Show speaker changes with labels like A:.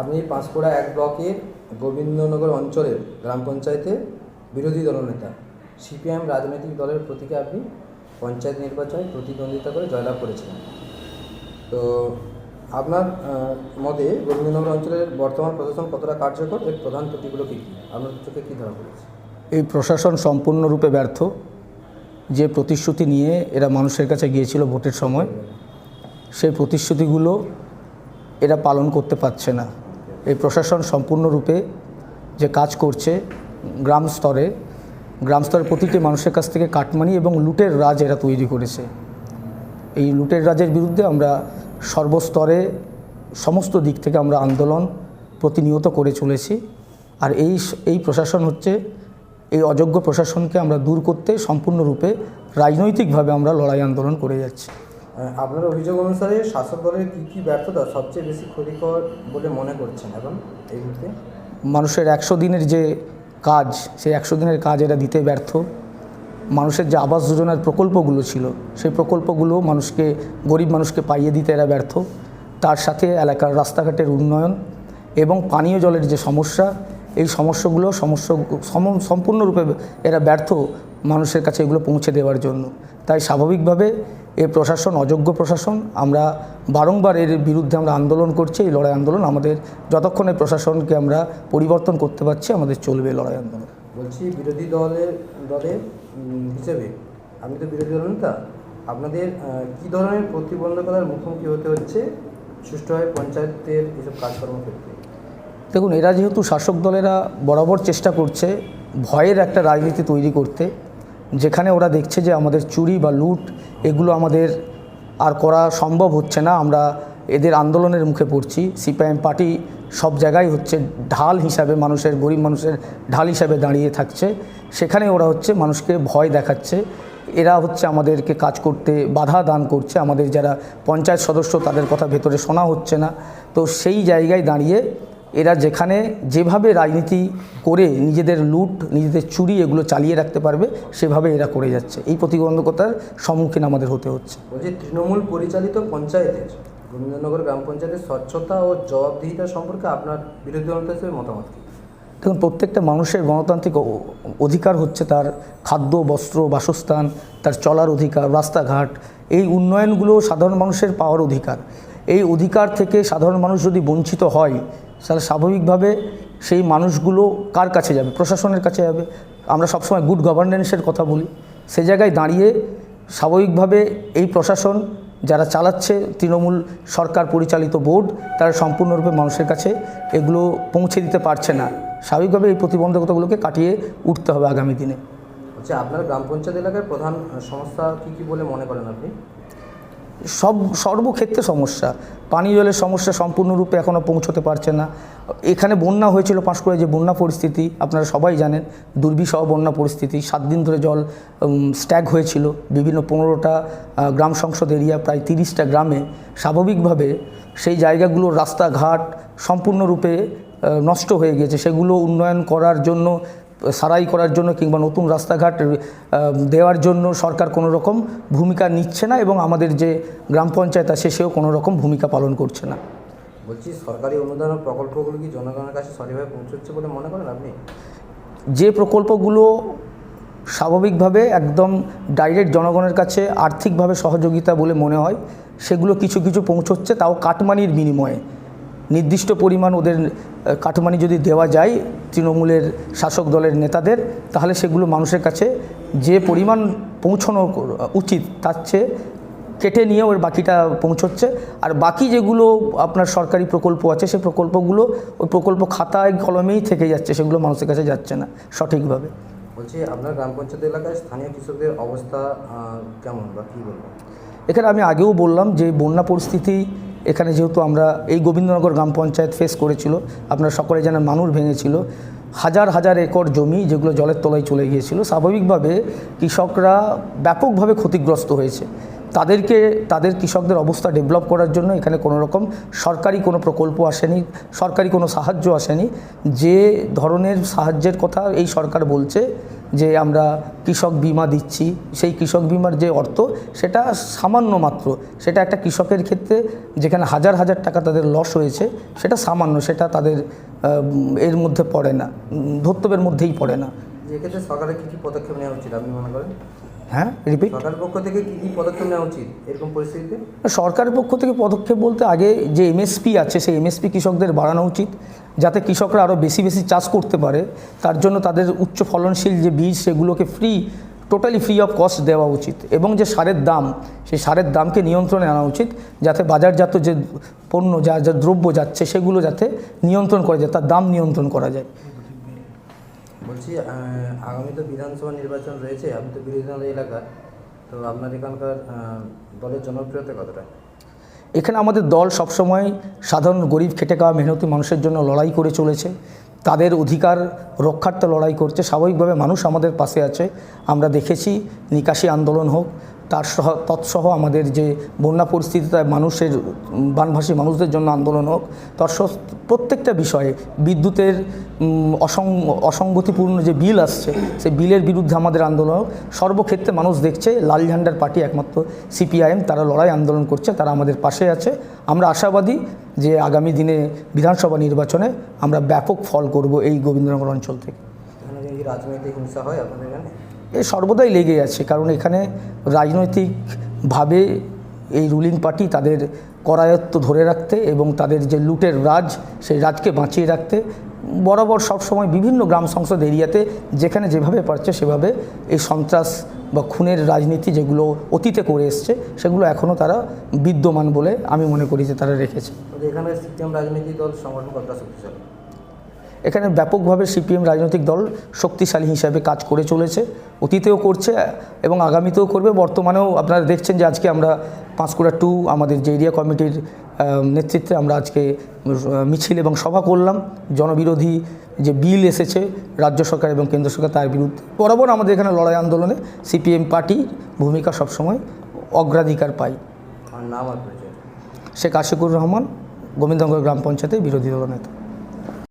A: আপনি পাঁশকুড়া এক ব্লকের গোবিন্দনগর অঞ্চলের গ্রাম পঞ্চায়েতে বিরোধী দলনেতা। সিপিএম রাজনৈতিক দলের প্রতীকে আপনি পঞ্চায়েত নির্বাচনে প্রতিদ্বন্দ্বিতা করে জয়লাভ করেছিলেন। তো আপনার মতে গোবিন্দনগর অঞ্চলের বর্তমান প্রশাসন কতটা কার্যকর? এর প্রধান ত্রুটিগুলো কী কী? আপনার চোখে কী ধরা পড়েছে
B: এই প্রশাসন সম্পূর্ণরূপে ব্যর্থ। যে প্রতিশ্রুতি নিয়ে এরা মানুষের কাছে গিয়েছিল ভোটের সময় সেই প্রতিশ্রুতিগুলো এরা পালন করতে পারছে না। এই প্রশাসন সম্পূর্ণরূপে যে কাজ করছে গ্রাম স্তরে, গ্রাম স্তরের প্রতিটি মানুষের কাছ থেকে কাটমানি এবং লুটের রাজ এরা তৈরি করেছে। এই লুটের রাজের বিরুদ্ধে আমরা সর্বস্তরে সমস্ত দিক থেকে আমরা আন্দোলন প্রতিনিয়ত করে চলেছি। আর এই এই প্রশাসন হচ্ছে, এই অযোগ্য প্রশাসনকে আমরা দূর করতে সম্পূর্ণরূপে রাজনৈতিকভাবে আমরা লড়াই আন্দোলন করে যাচ্ছি।
A: আপনার অভিযোগ অনুসারে শাসক দলের কী কী ব্যর্থতা সবচেয়ে বেশি ক্ষতিকর বলে মনে করছেন এখন এই মুহূর্তে?
B: মানুষের একশো দিনের যে কাজ, সেই একশো দিনের কাজ এরা দিতে ব্যর্থ। মানুষের যে আবাস যোজনার প্রকল্পগুলো ছিল, সেই প্রকল্পগুলো মানুষকে, গরিব মানুষকে পাইয়ে দিতে এরা ব্যর্থ। তার সাথে এলাকার রাস্তাঘাটের উন্নয়ন এবং পানীয় জলের যে সমস্যা এই সমস্যাগুলো সমস্যা সম- সম্পূর্ণরূপে এরা ব্যর্থ মানুষের কাছে এগুলো পৌঁছে দেওয়ার জন্য। তাই স্বাভাবিকভাবে এ প্রশাসন, অযোগ্য প্রশাসন, আমরা বারংবার এর বিরুদ্ধে আমরা আন্দোলন করছি, এই লড়াই আন্দোলন আমাদের যতক্ষণ এই প্রশাসনকে আমরা পরিবর্তন করতে পারছি, আমাদের চলবে লড়াই আন্দোলন।
A: বলছি বিরোধী দলের দলের হিসেবে আমি তো বিরোধী দল নেতা, আপনাদের কী ধরনের প্রতিবন্ধকতার মুখোমুখি হতে হচ্ছে সুষ্ঠুভাবে পঞ্চায়েতের এসব কাজকর্ম ক্ষেত্রে?
B: দেখুন, এরা যেহেতু শাসক দলেরা বরাবর চেষ্টা করছে ভয়ের একটা রাজনীতি তৈরি করতে, যেখানে ওরা দেখছে যে আমাদের চুরি বা লুট এগুলো আমাদের আর করা সম্ভব হচ্ছে না। আমরা এদের আন্দোলনের মুখে পড়ছি। সিপিআইএম পার্টি সব জায়গায় হচ্ছে ঢাল হিসাবে মানুষের, গরিব মানুষের ঢাল হিসাবে দাঁড়িয়ে থাকছে। সেখানে ওরা হচ্ছে মানুষকে ভয় দেখাচ্ছে। এরা হচ্ছে আমাদেরকে কাজ করতে বাধা দান করছে। আমাদের যারা পঞ্চায়েত সদস্য তাদের কথা ভেতরে শোনা হচ্ছে না। তো সেই জায়গায় দাঁড়িয়ে এরা যেখানে যেভাবে রাজনীতি করে নিজেদের লুট নিজেদের চুরি এগুলো চালিয়ে রাখতে পারবে সেভাবে এরা করে যাচ্ছে। এই প্রতিবন্ধকতার সম্মুখীন আমাদের হতে হচ্ছে।
A: তৃণমূল পরিচালিত পঞ্চায়েতের গোবিন্দনগর গ্রাম পঞ্চায়েতের স্বচ্ছতা ও জবাবদিহিতা সম্পর্কে আপনার বিরোধী দল হিসেবে মতামত কী?
B: দেখুন প্রত্যেকটা মানুষের গণতান্ত্রিক অধিকার হচ্ছে তার খাদ্য বস্ত্র বাসস্থান তার চলার অধিকার রাস্তাঘাট এই উন্নয়নগুলো সাধারণ মানুষের পাওয়ার অধিকার। এই অধিকার থেকে সাধারণ মানুষ যদি বঞ্চিত হয়, তাহলে স্বাভাবিকভাবে সেই মানুষগুলো কার কাছে যাবে? প্রশাসনের কাছে যাবে। আমরা সবসময় গুড গভর্নেন্সের কথা বলি। সে জায়গায় দাঁড়িয়ে স্বাভাবিকভাবে এই প্রশাসন যারা চালাচ্ছে, তৃণমূল সরকার পরিচালিত বোর্ড তারা সম্পূর্ণরূপে মানুষের কাছে এগুলো পৌঁছে দিতে পারছে না। স্বাভাবিকভাবে এই প্রতিবন্ধকতাগুলোকে কাটিয়ে উঠতে হবে আগামী দিনে।
A: বলছি আপনার গ্রাম পঞ্চায়েত এলাকার প্রধান সমস্যা কী কী বলে মনে করেন আপনি?
B: সব, সর্বক্ষেত্রে সমস্যা। পানীয় জলের সমস্যা সম্পূর্ণরূপে এখনও পৌঁছতে পারছে না। এখানে বন্যা হয়েছিল পাঁশকুড়ায় যে বন্যা পরিস্থিতি, আপনারা সবাই জানেন, দুর্বিষহ বন্যা পরিস্থিতি, সাত দিন ধরে জল স্ট্যাগ হয়েছিল। বিভিন্ন পনেরোটা গ্রাম সংসদ এরিয়া, প্রায় তিরিশটা গ্রামে। স্বাভাবিকভাবে সেই জায়গাগুলোর রাস্তাঘাট সম্পূর্ণরূপে নষ্ট হয়ে গেছে সেগুলো উন্নয়ন করার জন্য সারাই করার জন্য কিংবা নতুন রাস্তাঘাট দেওয়ার জন্য সরকার কোনো রকম ভূমিকা নিচ্ছে না এবং আমাদের যে গ্রাম পঞ্চায়েত আছে সেও কোনো রকম ভূমিকা পালন করছে না।
A: বলছি সরকারি অনুদান ও প্রকল্পগুলো কি জনগণের কাছে সঠিকভাবে পৌঁছচ্ছে বলে মনে করেন আপনি?
B: যে প্রকল্পগুলো স্বাভাবিকভাবে একদম ডাইরেক্ট জনগণের কাছে আর্থিকভাবে সহযোগিতা বলে মনে হয় সেগুলো কিছু কিছু পৌঁছচ্ছে তাও কাটমানির বিনিময়ে। নির্দিষ্ট পরিমাণ ওদের আহ, কাটমানি যদি দেওয়া যায় তৃণমূলের শাসক দলের নেতাদের তাহলে সেগুলো মানুষের কাছে যে পরিমাণ পৌঁছানো উচিত তার চেয়ে কেটে নিয়ে ওর বাকিটা পৌঁছচ্ছে। আর বাকি যেগুলো আপনার সরকারি প্রকল্প আছে সেই প্রকল্পগুলো ওই প্রকল্প খাতায় কলমেই থেকে যাচ্ছে সেগুলো মানুষের কাছে যাচ্ছে না সঠিকভাবে।
A: বলছি আপনার গ্রাম পঞ্চায়েত এলাকায় স্থানীয় কৃষকদের অবস্থা কেমন বা কী বলব?
B: এখানে আমি আগেও বললাম যে বন্যা পরিস্থিতি এখানে যেহেতু আমরা এই গোবিন্দনগর গ্রাম পঞ্চায়েত ফেস করেছিল, আপনারা সকলে জানেন মানুষ ভেঙেছিল। হাজার হাজার একর জমি যেগুলো জলের তলায় চলে গিয়েছিল, স্বাভাবিকভাবে কৃষকরা ব্যাপকভাবে ক্ষতিগ্রস্ত হয়েছে। তাদেরকে, তাদের কৃষকদের অবস্থা ডেভেলপ করার জন্য এখানে কোনো রকম সরকারি কোনো প্রকল্প আসেনি, সরকারি কোনো সাহায্য আসেনি। যে ধরনের সাহায্যের কথা এই সরকার বলছে যে আমরা কৃষক বিমা দিচ্ছি, সেই কৃষক বিমার যে অর্থ সেটা সামান্য মাত্র। সেটা একটা কৃষকের ক্ষেত্রে যেখানে হাজার হাজার টাকা তাদের লস হয়েছে, সেটা সামান্য, সেটা তাদের এর মধ্যে পড়ে না ধর্তব্যের মধ্যেই পড়ে না।
A: এক্ষেত্রে সরকারের কী কী পদক্ষেপ নেওয়া উচিত আপনি মনে করেন?
B: হ্যাঁ রিপিট
A: সরকারের পক্ষ থেকে কী কী পদক্ষেপ নেওয়া উচিত? এরকম পরিস্থিতিতে?
B: সরকারের পক্ষ থেকে পদক্ষেপ বলতে আগে যে এমএসপি আছে সেই এমএসপি কৃষকদের বাড়ানো উচিত যাতে কৃষকরা আরও বেশি বেশি চাষ করতে পারে। তার জন্য তাদের উচ্চ ফলনশীল যে বীজ সেগুলোকে free totally free of cost দেওয়া উচিত। এবং যে সারের দাম সেই সারের দামকে নিয়ন্ত্রণে আনা উচিত যাতে বাজারজাত যে পণ্য যা যা দ্রব্য যাচ্ছে সেগুলো যাতে নিয়ন্ত্রণ করা যায় তার দাম নিয়ন্ত্রণ করা যায়।
A: বলছি আগামী তো বিধানসভা নির্বাচন রয়েছে, আমি তো বিরোধী দলের এলাকা, তো আপনার এখানকার দলের জনপ্রিয়তা কতটা?
B: এখানে আমাদের দল সবসময় সাধারণ গরিব খেটে খাওয়া মেহনতি মানুষের জন্য লড়াই করে চলেছে। তাদের অধিকার রক্ষার্থে লড়াই করছে। স্বাভাবিকভাবে মানুষ আমাদের পাশে আছে। আমরা দেখেছি, নিকাশি আন্দোলন হোক তার সহ, তৎসহ আমাদের যে বন্যা পরিস্থিতিতে মানুষের বানভাসী মানুষদের জন্য আন্দোলন হোক, তার সহ- প্রত্যেকটা বিষয়ে বিদ্যুতের অসং, অসঙ্গতিপূর্ণ যে বিল আসছে, সেই বিলের বিরুদ্ধে আমাদের আন্দোলন হোক। সর্বক্ষেত্রে মানুষ দেখছে, লাল ঝান্ডার পার্টি একমাত্র সিপিআইএম, তারা লড়াই আন্দোলন করছে, তারা আমাদের পাশে আছে। আমরা আশাবাদী যে আগামী দিনে বিধানসভা নির্বাচনে আমরা ব্যাপক ফল করব এই গোবিন্দনগর অঞ্চল থেকে।
A: রাজনৈতিক হিংসা হয় আপনাদের এখানে?
B: এ সর্বদাই লেগে আছে, কারণ এখানে রাজনৈতিকভাবে এই রুলিং পার্টি তাদের করায়ত্ত ধরে রাখতে এবং তাদের যে লুটের রাজ, সেই রাজকে বাঁচিয়ে রাখতে বরাবর সবসময় বিভিন্ন গ্রাম সংসদ এরিয়াতে যেখানে যেভাবে পারছে সেভাবে এই সন্ত্রাস বা খুনের রাজনীতি যেগুলো অতীতে করে এসছে, সেগুলো এখনও তারা বিদ্যমান বলে আমি মনে করি যে তারা রেখেছে।
A: এখানে সিপিএম রাজনীতি দল সংগঠন কতটা শক্তিশালী?
B: এখানে ব্যাপকভাবে সিপিএম রাজনৈতিক দল শক্তিশালী হিসাবে কাজ করে চলেছে অতীতেও করছে এবং আগামীতেও করবে। বর্তমানেও আপনারা দেখছেন যে আজকে আমরা পাঁশকুড়া টু আমাদের যে এরিয়া কমিটির নেতৃত্বে আমরা আজকে মিছিল এবং সভা করলাম। জনবিরোধী যে বিল এসেছে রাজ্য সরকার এবং কেন্দ্র সরকার তার বিরুদ্ধে। বরাবর আমাদের এখানে লড়াই আন্দোলনে সিপিএম পার্টি ভূমিকা সবসময় অগ্রাধিকার পায়।
A: নাম
B: শেখ আশিকুর রহমান গোবিন্দনগর গ্রাম পঞ্চায়েতের বিরোধী দলনেতা।